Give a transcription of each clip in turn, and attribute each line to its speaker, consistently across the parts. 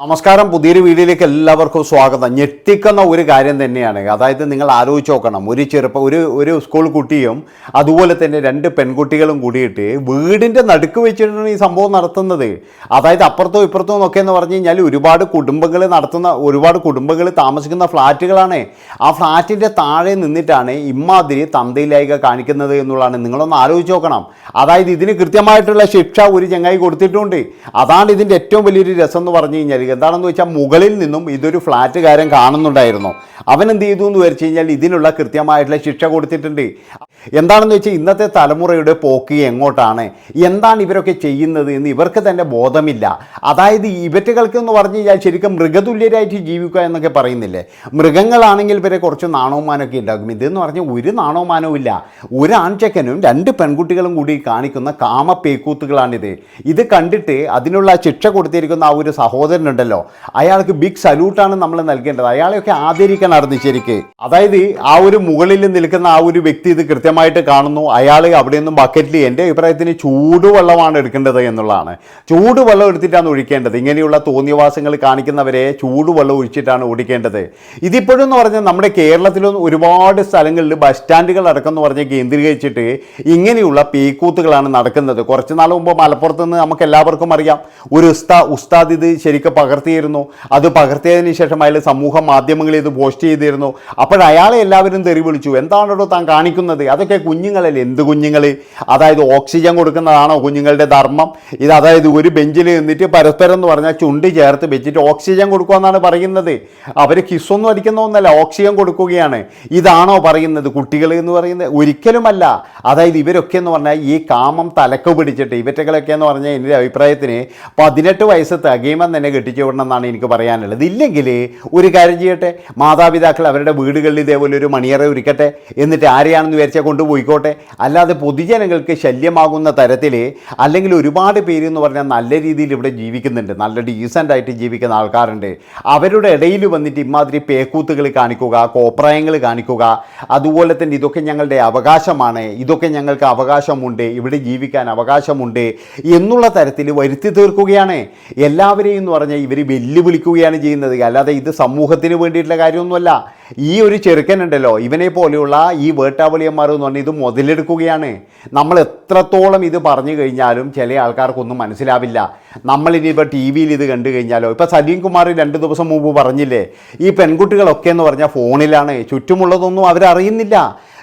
Speaker 1: നമസ്കാരം. പുതിയൊരു വീഡിയോയിലേക്ക് എല്ലാവർക്കും സ്വാഗതം. ഞെട്ടിക്കുന്ന ഒരു കാര്യം തന്നെയാണ്. അതായത് നിങ്ങൾ ആലോചിച്ച് നോക്കണം. ഒരു ചെറുപ്പം ഒരു ഒരു സ്കൂൾ കുട്ടിയും അതുപോലെ തന്നെ രണ്ട് പെൺകുട്ടികളും കൂടിയിട്ട് വീടിന്റെ നടുക്ക് വെച്ചിട്ടാണ് ഈ സംഭവം നടത്തുന്നത്. അതായത് അപ്പുറത്തോ ഇപ്പുറത്തോ എന്നൊക്കെ എന്ന് പറഞ്ഞു കഴിഞ്ഞാൽ ഒരുപാട് കുടുംബങ്ങൾ നടത്തുന്ന ഒരുപാട് കുടുംബങ്ങൾ താമസിക്കുന്ന ഫ്ലാറ്റുകളാണ്. ആ ഫ്ലാറ്റിന്റെ താഴെ നിന്നിട്ടാണ് ഇമ്മാതിരി തന്തയിലായിക കാണിക്കുന്നത് എന്നുള്ളതാണ്. നിങ്ങളൊന്ന് ആലോചിച്ച് നോക്കണം. അതായത് ഇതിന് കൃത്യമായിട്ടുള്ള ശിക്ഷ ഒരു ചങ്ങായി കൊടുത്തിട്ടുണ്ട്. അതാണ് ഇതിന്റെ ഏറ്റവും വലിയൊരു രസം എന്ന് പറഞ്ഞു കഴിഞ്ഞാൽ എന്താണെന്ന് വെച്ചാൽ മുകളിൽ നിന്നും ഇതൊരു ഫ്ലാറ്റുകാരൻ കാണുന്നുണ്ടായിരുന്നു. അവൻ എന്ത് ചെയ്തു എന്ന് വെച്ച് കഴിഞ്ഞാൽ ഇതിനുള്ള കൃത്യമായിട്ടുള്ള ശിക്ഷ കൊടുത്തിട്ടുണ്ട്. എന്താണെന്ന് വെച്ചാൽ ഇന്നത്തെ തലമുറയുടെ പോക്ക് എങ്ങോട്ടാണ്? എന്താണ് ഇവരൊക്കെ ചെയ്യുന്നത് എന്ന് ഇവർക്ക് തന്നെ ബോധമില്ല. അതായത് ഇവറ്റുകൾക്ക് എന്ന് പറഞ്ഞു കഴിഞ്ഞാൽ ശരിക്കും മൃഗതുല്യരായിട്ട് ജീവിക്കുക എന്നൊക്കെ പറയുന്നില്ലേ? മൃഗങ്ങളാണെങ്കിൽ ഇവരെ കുറച്ച് നാണവമാനമൊക്കെ ഉണ്ടാകും. ഇതെന്ന് പറഞ്ഞാൽ ഒരു നാണവമാനവും ഇല്ല. ഒരു ആൺചക്കനും രണ്ട് പെൺകുട്ടികളും കൂടി കാണിക്കുന്ന കാമ കാമപ്പേക്കൂത്തുകളാണിത് ഇത് കണ്ടിട്ട് അതിനുള്ള ശിക്ഷ കൊടുത്തിരിക്കുന്ന ആ ഒരു സഹോദരനുണ്ടല്ലോ അയാൾക്ക് ബിഗ് സല്യൂട്ടാണ് നമ്മൾ നൽകേണ്ടത്. അയാളെയൊക്കെ ആദരിക്കണമായിരുന്നു ശരിക്ക്. അതായത് ആ ഒരു മുകളിൽ നിൽക്കുന്ന ആ ഒരു വ്യക്തി ഇത് കൃത്യമായിട്ട് കാണുന്നു. അയാൾ അവിടെ നിന്നും ബക്കറ്റിൽ എന്റെ അഭിപ്രായത്തിന് ചൂടുവെള്ളമാണ് എടുക്കേണ്ടത് എന്നുള്ളതാണ്. ചൂടുവെള്ളം എടുത്തിട്ടാണ് ഒഴിക്കേണ്ടത്. ഇങ്ങനെയുള്ള തോന്നിയവാസങ്ങൾ കാണിക്കുന്നവരെ ചൂടുവെള്ളം ഒഴിച്ചിട്ടാണ് ഓടിക്കേണ്ടത്. ഇതിപ്പോഴും എന്ന് പറഞ്ഞാൽ നമ്മുടെ കേരളത്തിലും ഒരുപാട് സ്ഥലങ്ങളിൽ ബസ് സ്റ്റാൻഡുകൾ അടക്കം എന്ന് പറഞ്ഞ് കേന്ദ്രീകരിച്ചിട്ട് ഇങ്ങനെയുള്ള പീക്കൂത്തുകളാണ് നടക്കുന്നത്. കുറച്ച് നാൾ മുമ്പ് മലപ്പുറത്ത് നിന്ന് നമുക്ക് എല്ലാവർക്കും അറിയാം. ഒരു ഉസ്താ ഉസ്താദ് ഇത് ശരിക്കും പകർത്തിയിരുന്നു. അത് പകർത്തിയതിന് ശേഷം അയാൾ സമൂഹ മാധ്യമങ്ങളിൽ ഇത് പോസ്റ്റ് ചെയ്തിരുന്നു. അപ്പോൾ അയാളെ എല്ലാവരും തെറി വിളിച്ചു. എന്താണോ താൻ കാണിക്കുന്നത്? അതൊക്കെ കുഞ്ഞുങ്ങളല്ലേ? എന്ത് കുഞ്ഞുങ്ങൾ? അതായത് ഓക്സിജൻ കൊടുക്കുന്നതാണോ കുഞ്ഞുങ്ങളുടെ ധർമ്മം? ഇത് അതായത് ഒരു ബെഞ്ചിൽ നിന്നിട്ട് പരസ്പരം എന്ന് പറഞ്ഞാൽ ചുണ്ട് ചേർത്ത് വെച്ചിട്ട് ഓക്സിജൻ കൊടുക്കുമെന്നാണ് പറയുന്നത്. അവർ കിസ്സൊന്നും അടിക്കുന്ന ഒന്നല്ല ഓക്സിജൻ കൊടുക്കുകയാണ്. ഇതാണോ പറയുന്നത് കുട്ടികൾ എന്ന് പറയുന്നത് ഒരിക്കലുമല്ല. അതായത് ഇവരൊക്കെ എന്ന് പറഞ്ഞാൽ ഈ കാമം തലക്ക് പിടിച്ചിട്ട് ഇവറ്റകളൊക്കെ എന്ന് പറഞ്ഞാൽ എന്റെ അഭിപ്രായത്തിന് പതിനെട്ട് വയസ്സ് തികയുമ്പം തന്നെ കെട്ടിച്ചു വിടണം എന്നാണ് എനിക്ക് പറയാനുള്ളത്. ഇല്ലെങ്കിൽ ഒരു കാര്യം ചെയ്യട്ടെ മാതാപിതാക്കൾ അവരുടെ വീടുകളിൽ ഇതേപോലെ ഒരു മണിയറ ഒരുക്കട്ടെ എന്നിട്ട് ആരെയാണെന്ന് വിചാരിച്ചാൽ കൊണ്ടുപോയിക്കോട്ടെ. അല്ലാതെ പൊതുജനങ്ങൾക്ക് ശല്യമാകുന്ന തരത്തിൽ അല്ലെങ്കിൽ ഒരുപാട് പേര് എന്ന് പറഞ്ഞാൽ നല്ല രീതിയിൽ ഇവിടെ ജീവിക്കുന്നുണ്ട്. നല്ല ഡീസന്റ് ആയിട്ട് ജീവിക്കുന്ന ആൾക്കാരുണ്ട്. അവരുടെ ഇടയിൽ വന്നിട്ട് ഇമാതിരി പേക്കൂത്തുകൾ കാണിക്കുക കോപ്രായങ്ങൾ കാണിക്കുക. അതുപോലെ തന്നെ ഇതൊക്കെ ഞങ്ങളുടെ അവകാശമാണ്. ഇതൊക്കെ ഞങ്ങൾക്ക് അവകാശമുണ്ട്. ഇവിടെ ജീവിക്കാൻ അവകാശമുണ്ട്. എന്നുള്ള തരത്തിൽ വരുത്തി തീർക്കുകയാണ്. എല്ലാവരെയും എന്ന് പറഞ്ഞാൽ ഇവർ വെല്ലുവിളിക്കുകയാണ് ചെയ്യുന്നത്. അല്ലാതെ ഇത് സമൂഹത്തിന് വേണ്ടിയിട്ടുള്ള കാര്യമൊന്നുമല്ല. ഈ ഒരു ചെറുക്കനുണ്ടല്ലോ ഇവനെ പോലെയുള്ള ഈ വേട്ടാവളിയന്മാർ എന്ന് പറഞ്ഞാൽ ഇത് മുതലെടുക്കുകയാണ്. നമ്മൾ എത്രത്തോളം ഇത് പറഞ്ഞു കഴിഞ്ഞാലും ചില ആൾക്കാർക്കൊന്നും മനസ്സിലാവില്ല. നമ്മളിനിയിപ്പോൾ ടി വിയിൽ ഇത് കണ്ടു കഴിഞ്ഞാലോ? ഇപ്പോൾ സലീം കുമാർ രണ്ട് ദിവസം മുമ്പ് പറഞ്ഞില്ലേ ഈ പെൺകുട്ടികളൊക്കെ എന്ന് പറഞ്ഞാൽ ഫോണിലാണ് ചുറ്റുമുള്ളതൊന്നും അവരറിയുന്നില്ല.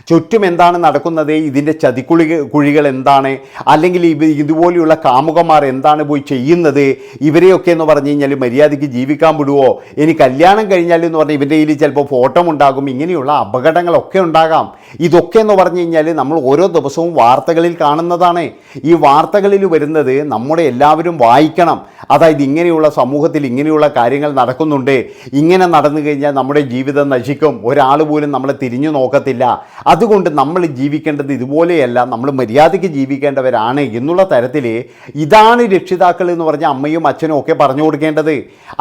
Speaker 1: ചുറ്റും എന്താണ് നടക്കുന്നത്? ഇതിന്റെ ചതിക്കുളി കുഴികൾ എന്താണ്? അല്ലെങ്കിൽ ഇവ ഇതുപോലെയുള്ള കാമുകന്മാർ എന്താണ് പോയി ചെയ്യുന്നത്? ഇവരെയൊക്കെ എന്ന് പറഞ്ഞു കഴിഞ്ഞാൽ മര്യാദയ്ക്ക് ജീവിക്കാൻ വിടുവോ? ഇനി കല്യാണം കഴിഞ്ഞാൽ എന്ന് പറഞ്ഞാൽ ഇവന്റെ കയ്യിൽ ചിലപ്പോൾ ഫോട്ടോ ഉണ്ടാകും. ഇങ്ങനെയുള്ള അപകടങ്ങളൊക്കെ ഉണ്ടാകാം. ഇതൊക്കെ എന്ന് പറഞ്ഞു കഴിഞ്ഞാൽ നമ്മൾ ഓരോ ദിവസവും വാർത്തകളിൽ കാണുന്നതാണ്. ഈ വാർത്തകളിൽ വരുന്നത് നമ്മുടെ എല്ലാവരും വായിക്കണം. അതായത് ഇങ്ങനെയുള്ള സമൂഹത്തിൽ ഇങ്ങനെയുള്ള കാര്യങ്ങൾ നടക്കുന്നുണ്ട്. ഇങ്ങനെ നടന്നു കഴിഞ്ഞാൽ നമ്മുടെ ജീവിതം നശിക്കും. ഒരാൾ പോലും നമ്മളെ തിരിഞ്ഞു നോക്കത്തില്ല. അതുകൊണ്ട് നമ്മൾ ജീവിക്കേണ്ടത് ഇതുപോലെയല്ല നമ്മൾ മര്യാദയ്ക്ക് ജീവിക്കേണ്ടവരാണ് എന്നുള്ള തരത്തിൽ ഇതാണ് രക്ഷിതാക്കൾ എന്ന് പറഞ്ഞ അമ്മയും അച്ഛനും ഒക്കെ പറഞ്ഞു കൊടുക്കേണ്ടത്.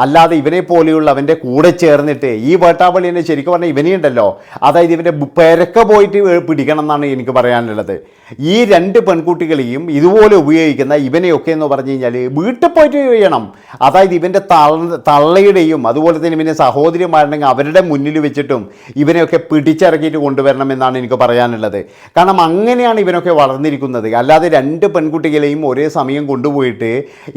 Speaker 1: അല്ലാതെ ഇവനെ പോലെയുള്ള അവന്റെ കൂടെ ചേർന്നിട്ട് ഈ വേട്ടാവളിനെ ശരിക്കും പറഞ്ഞാൽ ഇവനെയുണ്ടല്ലോ അതായത് ഇവന്റെ പെരക്ക പോയിട്ട് പിടിക്കണം എന്നാണ് എനിക്ക് പറയാനുള്ളത്. ഈ രണ്ട് പെൺകുട്ടികളെയും ഇതുപോലെ ഉപയോഗിക്കുന്ന ഇവനെയൊക്കെ എന്ന് പറഞ്ഞു കഴിഞ്ഞാൽ വീട്ടിൽ പോയിട്ട് ചെയ്യണം. അതായത് ഇവന്റെ തള്ള തള്ളയുടെയും അതുപോലെ തന്നെ ഇവന്റെ സഹോദരിമാരുണ്ടെങ്കിൽ അവരുടെ മുന്നിൽ വെച്ചിട്ടും ഇവനെയൊക്കെ പിടിച്ചിറക്കിയിട്ട് കൊണ്ടുവരണം എന്നാണ് എനിക്ക് പറയാനുള്ളത്. കാരണം അങ്ങനെയാണ് ഇവനൊക്കെ വളർന്നിരിക്കുന്നത്. അല്ലാതെ രണ്ട് പെൺകുട്ടികളെയും ഒരേ സമയം കൊണ്ടുപോയിട്ട്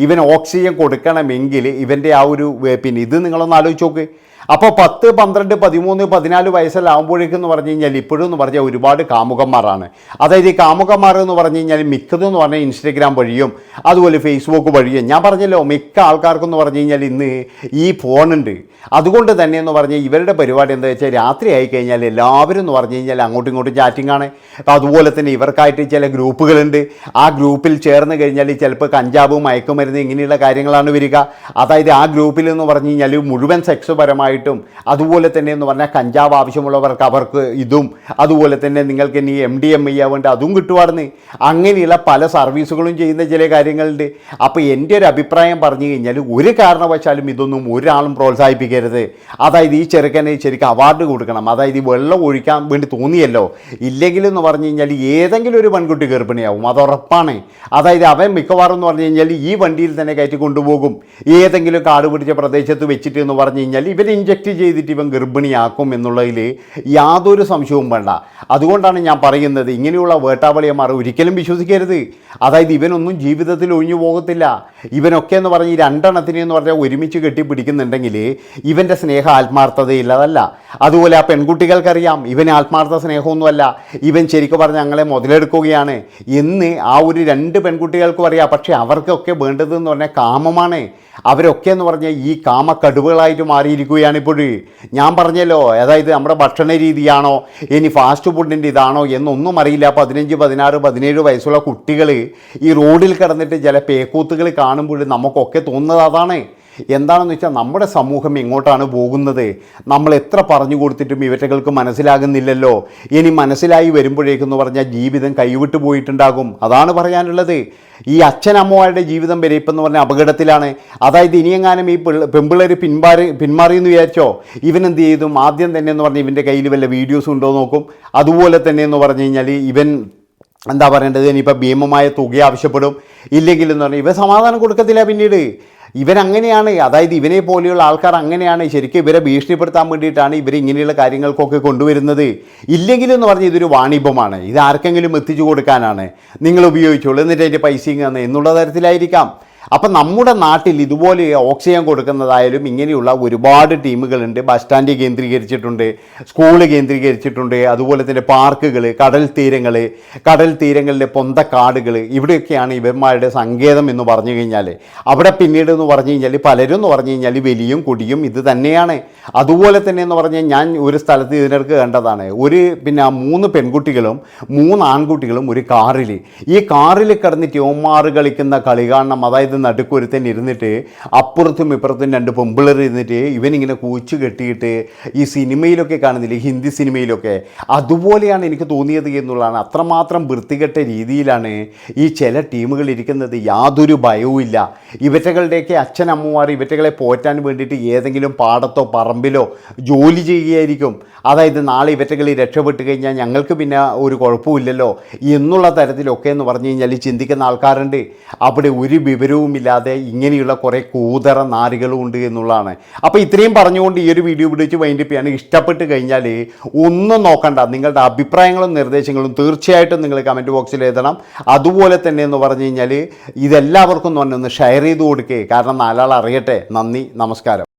Speaker 1: ഇവൻ ഓക്സിജൻ കൊടുക്കണമെങ്കിൽ ഇവന്റെ ആ ഒരു പിന്നെ ഇത് നിങ്ങളൊന്ന് ആലോചിച്ച് നോക്ക്. അപ്പോൾ പത്ത് പന്ത്രണ്ട് പതിമൂന്ന് പതിനാല് വയസ്സിലാകുമ്പോഴേക്കും എന്ന് പറഞ്ഞു കഴിഞ്ഞാൽ ഇപ്പോഴും എന്ന് പറഞ്ഞാൽ ഒരുപാട് കാമുകന്മാരാണ്. അതായത് ഈ കാമുകന്മാർ എന്ന് പറഞ്ഞു കഴിഞ്ഞാൽ മിക്കതും എന്ന് പറഞ്ഞാൽ ഇൻസ്റ്റഗ്രാം വഴിയും അതുപോലെ ഫേസ്ബുക്ക് വഴിയും. ഞാൻ പറഞ്ഞല്ലോ മിക്ക ആൾക്കാർക്കും എന്ന് പറഞ്ഞു കഴിഞ്ഞാൽ ഇന്ന് ഈ ഫോണുണ്ട് അതുകൊണ്ട് തന്നെ എന്ന് പറഞ്ഞാൽ ഇവരുടെ പരിപാടി എന്താ വെച്ചാൽ രാത്രി ആയി കഴിഞ്ഞാൽ എല്ലാവരും എന്ന് പറഞ്ഞു കഴിഞ്ഞാൽ അങ്ങോട്ടും ഇങ്ങോട്ടും ചാറ്റിംഗ് ആണ്. അപ്പോൾ അതുപോലെ തന്നെ ഇവർക്കായിട്ട് ചില ഗ്രൂപ്പുകളുണ്ട്. ആ ഗ്രൂപ്പിൽ ചേർന്ന് കഴിഞ്ഞാൽ ചിലപ്പോൾ കഞ്ചാവ് മയക്കുമരുന്ന് ഇങ്ങനെയുള്ള കാര്യങ്ങളാണ് വരിക. അതായത് ആ ഗ്രൂപ്പിൽ എന്ന് പറഞ്ഞു കഴിഞ്ഞാൽ മുഴുവൻ സെക്സ് ആവശ്യമായിട്ടും. അതുപോലെ തന്നെ എന്ന് പറഞ്ഞാൽ കഞ്ചാവ് ആവശ്യമുള്ളവർക്ക് അവർക്ക് ഇതും. അതുപോലെ തന്നെ നിങ്ങൾക്ക് ഇനി എം ഡി എം ഐ ആവേണ്ട അതും കിട്ടുവാർന്ന് അങ്ങനെയുള്ള പല സർവീസുകളും ചെയ്യുന്ന ചില കാര്യങ്ങളുണ്ട്. അപ്പോൾ എന്റെ ഒരു അഭിപ്രായം പറഞ്ഞു കഴിഞ്ഞാൽ ഒരു കാരണവശാലും ഇതൊന്നും ഒരാളും പ്രോത്സാഹിപ്പിക്കരുത്. അതായത് ഈ ചെറുക്കനെ ശരിക്കും അവാർഡ് കൊടുക്കണം. അതായത് ഈ വെള്ളം ഒഴിക്കാൻ വേണ്ടി തോന്നിയല്ലോ. ഇല്ലെങ്കിലെന്ന് പറഞ്ഞു കഴിഞ്ഞാൽ ഏതെങ്കിലും ഒരു പെൺകുട്ടി ഗർഭിണിയാവും. അത് ഉറപ്പാണ്. അതായത് അവൻ മിക്കവാറും എന്ന് പറഞ്ഞു കഴിഞ്ഞാൽ ഈ വണ്ടിയിൽ തന്നെ കയറ്റി കൊണ്ടുപോകും. ഏതെങ്കിലും കാട് പിടിച്ച പ്രദേശത്ത് വെച്ചിട്ട് എന്ന് പറഞ്ഞു കഴിഞ്ഞാൽ ഇവൻ ഇഞ്ചക്ട് ചെയ്തിട്ട് ഇവൻ ഗർഭിണിയാക്കും എന്നുള്ളതിൽ യാതൊരു സംശയവും വേണ്ട. അതുകൊണ്ടാണ് ഞാൻ പറയുന്നത് ഇങ്ങനെയുള്ള വേട്ടാവളിയന്മാർ ഒരിക്കലും വിശ്വസിക്കരുത്. അതായത് ഇവനൊന്നും ജീവിതത്തിൽ ഒഴിഞ്ഞു പോകത്തില്ല. ഇവനൊക്കെ എന്ന് പറഞ്ഞ് ഈ രണ്ടെണ്ണത്തിനെ എന്ന് പറഞ്ഞാൽ ഒരുമിച്ച് കെട്ടിപ്പിടിക്കുന്നുണ്ടെങ്കിൽ ഇവന്റെ സ്നേഹ ആത്മാർത്ഥതയില്ലതല്ല അതുപോലെ ആ പെൺകുട്ടികൾക്കറിയാം ഇവൻ ആത്മാർത്ഥ സ്നേഹമൊന്നുമല്ല. ഇവൻ ശരിക്കും പറഞ്ഞ് ഞങ്ങളെ മുതലെടുക്കുകയാണ്. എന്ന് ആ ഒരു രണ്ട് പെൺകുട്ടികൾക്കും അറിയാം. പക്ഷേ അവർക്കൊക്കെ വേണ്ടതെന്ന് പറഞ്ഞാൽ കാമമാണ്. അവരൊക്കെ എന്ന് പറഞ്ഞാൽ ഈ കാമ കടുവകളായിട്ട് മാറിയിരിക്കുകയാണ് ഇപ്പോൾ ഞാൻ പറഞ്ഞല്ലോ അതായത് നമ്മുടെ ഭക്ഷണ രീതിയാണോ ഇനി ഫാസ്റ്റ് ഫുഡിന്റെ ഇതാണോ എന്നൊന്നും അറിയില്ല. പതിനഞ്ച് പതിനാറ് പതിനേഴ് വയസ്സുള്ള കുട്ടികൾ ഈ റോഡിൽ കിടന്നിട്ട് ചില പേക്കൂത്തുകൾ കാണുമ്പോൾ നമുക്കൊക്കെ തോന്നുന്നത് അതാണ്. എന്താണെന്ന് വെച്ചാൽ നമ്മുടെ സമൂഹം എങ്ങോട്ടാണ് പോകുന്നത്? നമ്മൾ എത്ര പറഞ്ഞു കൊടുത്തിട്ടും ഇവറ്റകൾക്ക് മനസ്സിലാകുന്നില്ലല്ലോ. ഇനി മനസ്സിലായി വരുമ്പോഴേക്കെന്ന് പറഞ്ഞാൽ ജീവിതം കൈവിട്ടു പോയിട്ടുണ്ടാകും. അതാണ് പറയാനുള്ളത്. ഈ അച്ഛനമ്മമാരുടെ ജീവിതം വരെ ഇപ്പം എന്ന് പറഞ്ഞാൽ അപകടത്തിലാണ്. അതായത് ഇനിയെങ്ങാനും ഈ പിള്ള പെമ്പിള്ളേർ പിന്മാറി പിന്മാറിയെന്ന് വിചാരിച്ചോ? ഇവനെന്ത് ചെയ്തു? ആദ്യം തന്നെ എന്ന് പറഞ്ഞാൽ ഇവന്റെ കയ്യിൽ വല്ല വീഡിയോസ് ഉണ്ടോ നോക്കും. അതുപോലെ തന്നെ എന്ന് പറഞ്ഞു കഴിഞ്ഞാൽ ഇവൻ എന്താ പറയേണ്ടത്? ഇനിയിപ്പോൾ ഭീമമായ തുക ആവശ്യപ്പെടും. ഇല്ലെങ്കിൽ എന്ന് പറഞ്ഞാൽ ഇവ സമാധാനം കൊടുക്കത്തില്ല പിന്നീട്. ഇവൻ അങ്ങനെയാണ് അതായത് ഇവനെ പോലെയുള്ള ആൾക്കാർ അങ്ങനെയാണ് ശരിക്കും ഇവരെ ഭീഷണിപ്പെടുത്താൻ വേണ്ടിയിട്ടാണ് ഇവർ ഇങ്ങനെയുള്ള കാര്യങ്ങൾക്കൊക്കെ കൊണ്ടുവരുന്നത്. ഇല്ലെങ്കിലും എന്ന് പറഞ്ഞാൽ ഇതൊരു വാണിഭമാണ്. ഇത് ആർക്കെങ്കിലും എത്തിച്ചു കൊടുക്കാനാണ് നിങ്ങൾ ഉപയോഗിച്ചോളൂ എന്നിട്ട് അതിന്റെ പൈസയും എന്നുള്ള തരത്തിലായിരിക്കാം. അപ്പം നമ്മുടെ നാട്ടിൽ ഇതുപോലെ ഓക്സിജൻ കൊടുക്കുന്നതായാലും ഇങ്ങനെയുള്ള ഒരുപാട് ടീമുകളുണ്ട്. ബസ് സ്റ്റാൻഡ് കേന്ദ്രീകരിച്ചിട്ടുണ്ട് സ്കൂൾ കേന്ദ്രീകരിച്ചിട്ടുണ്ട് അതുപോലെ തന്നെ പാർക്കുകൾ കടൽ തീരങ്ങൾ കടൽ തീരങ്ങളിലെ പൊന്തക്കാടുകൾ ഇവിടെയൊക്കെയാണ് ഇവന്മാരുടെ സങ്കേതം എന്ന് പറഞ്ഞു കഴിഞ്ഞാൽ അവിടെ പിന്നീട് എന്ന് പറഞ്ഞു കഴിഞ്ഞാൽ പലരും എന്ന് പറഞ്ഞു കഴിഞ്ഞാൽ വലിയും കൊടിയും ഇത് തന്നെയാണ്. അതുപോലെ തന്നെ എന്ന് പറഞ്ഞാൽ ഞാൻ ഒരു സ്ഥലത്ത് ഇതിനിടക്ക് കണ്ടതാണ്. ഒരു പിന്നെ ആ മൂന്ന് പെൺകുട്ടികളും മൂന്ന് ആൺകുട്ടികളും ഒരു കാറിൽ ഈ കാറിൽ കിടന്നിട്ട് ഓമാറ് കളിക്കുന്ന കളി കാണണം. അതായത് നടുക്കൊരുത്തൻ ഇരുന്നിട്ട് അപ്പുറത്തും ഇപ്പുറത്തും രണ്ട് പെമ്പിളർ ഇരുന്നിട്ട് ഇവനിങ്ങനെ കൂച്ചു കെട്ടിയിട്ട് ഈ സിനിമയിലൊക്കെ കാണുന്നില്ലേ ഹിന്ദി സിനിമയിലൊക്കെ. അതുപോലെയാണ് എനിക്ക് തോന്നിയത് എന്നുള്ളതാണ്. അത്രമാത്രം വൃത്തികെട്ട രീതിയിലാണ് ഈ ചില ടീമുകൾ ഇരിക്കുന്നത്. യാതൊരു ഭയവും ഇല്ല. ഇവറ്റകളുടെയൊക്കെ അച്ഛനമ്മമാർ ഇവറ്റകളെ പോറ്റാൻ വേണ്ടിയിട്ട് ഏതെങ്കിലും പാടത്തോ പറമ്പിലോ ജോലി ചെയ്യുകയായിരിക്കും. അതായത് നാളെ ഇവറ്റകൾ രക്ഷപ്പെട്ട് കഴിഞ്ഞാൽ ഞങ്ങൾക്ക് പിന്നെ ഒരു കുഴപ്പമില്ലല്ലോ എന്നുള്ള തരത്തിലൊക്കെ എന്ന് പറഞ്ഞു കഴിഞ്ഞാൽ ചിന്തിക്കുന്ന ആൾക്കാരുണ്ട്. അവിടെ ഒരു വിവരവുമില്ലാതെ ഇങ്ങനെയുള്ള കുറേ കൂതറ നാരുകളും ഉണ്ട് എന്നുള്ളതാണ്. അപ്പോൾ ഇത്രയും പറഞ്ഞുകൊണ്ട് ഈ ഒരു വീഡിയോ പിടിച്ച് വൈൻഡപ്പ് ചെയ്യാണ് ഇഷ്ടപ്പെട്ട് കഴിഞ്ഞാൽ ഒന്നും നോക്കണ്ട. നിങ്ങളുടെ അഭിപ്രായങ്ങളും നിർദ്ദേശങ്ങളും തീർച്ചയായിട്ടും നിങ്ങൾ കമന്റ് ബോക്സിൽ എഴുതണം. അതുപോലെ തന്നെ എന്ന് പറഞ്ഞു കഴിഞ്ഞാൽ ഇതെല്ലാവർക്കും തന്നെ ഒന്ന് ഷെയർ ചെയ്ത് കൊടുക്കേ. കാരണം നാലാൾ അറിയട്ടെ. നന്ദി. നമസ്കാരം.